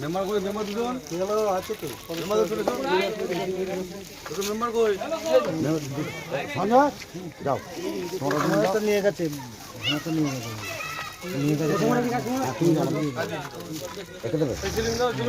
Member কই? Member দুজন? আছে তো মেম্বার দুজন দুজন মেম্বার কই সঞ্জয় যাও। তোমরা তো নিয়ে গেছে হ্যাঁ তো নিয়ে গেছে নিয়ে গেছে তুমি যাও, তুমি যাও। রেখে দেবে এই ছিলেন দাও। ছিল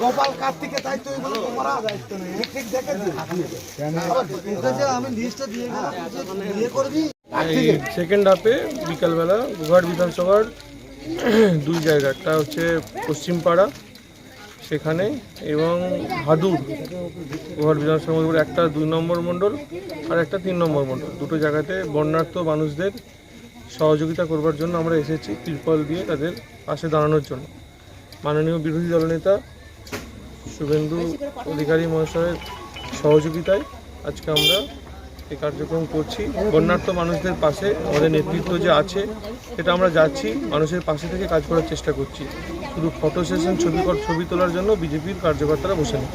গোপাল কার্তিকে তাই তো আমি লিস্টটা দিয়ে গেলাম করবি? সেকেন্ড হাফে বিকালবেলা গোঘাট বিধানসভার দুই জায়গা, একটা হচ্ছে পশ্চিমপাড়া, সেখানে, এবং হাদুর গোঘাট বিধানসভা একটা দুই নম্বর মণ্ডল আর একটা তিন নম্বর মণ্ডল। দুটো জায়গাতে বন্যার্থ মানুষদের সহযোগিতা করবার জন্য আমরা এসেছি তিরপল দিয়ে তাদের পাশে দাঁড়ানোর জন্য। মাননীয় বিরোধী দলনেতা শুভেন্দু অধিকারী মহাশয়ের সহযোগিতায় আজকে আমরা এই কার্যক্রম করছি। বন্যার্থ মানুষদের পাশে আমাদের নেতৃত্ব যে আছে, সেটা আমরা যাচ্ছি, মানুষের পাশে থেকে কাজ করার চেষ্টা করছি। শুধু ফটো সেশন ছবি ছবি তোলার জন্য বিজেপির কার্যকর্তারা বসে নেই।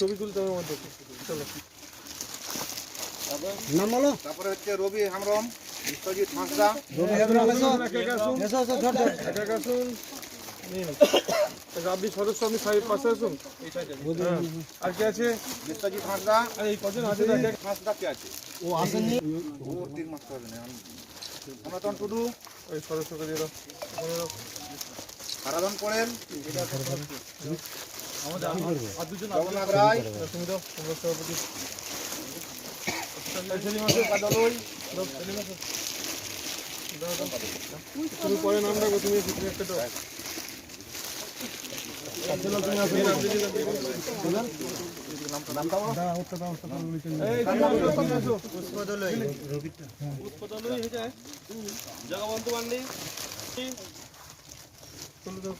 ছবি তুলতে হবে আমাদের চলো। নাম বলো। তারপরে হচ্ছে রবি হামরম বিশ্বজিৎ হাঁসদা। আসুন সদস্য সাহেব পাশে আসুন হ্যাঁ। আর কে আছে? বিশ্বজিৎ হাঁসদা। এই কজন আছে? হাঁসদা কে আছে? ও আসেননি? ও তিন মাস হবে না টুডু। ওই সদস্যকে দিয়ে দাও। হারাধন পড়েন আর দুজন জগন্নাথ রায়। তুমি দাও সভাপতি। আছে। দাও, দাও। তুমি একটা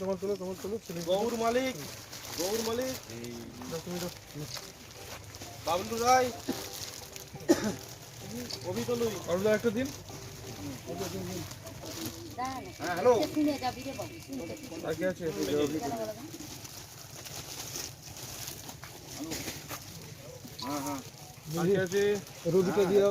তোমার গৌর মালিক গৌর মালিক বাবলু রায় অরুণা একটা দিন। হ্যাঁ হ্যালো। শুনে যাবি রে বাবু শুনতে আর কে আছে। হ্যাঁ হ্যাঁ আর আছে রুদিকে দিও।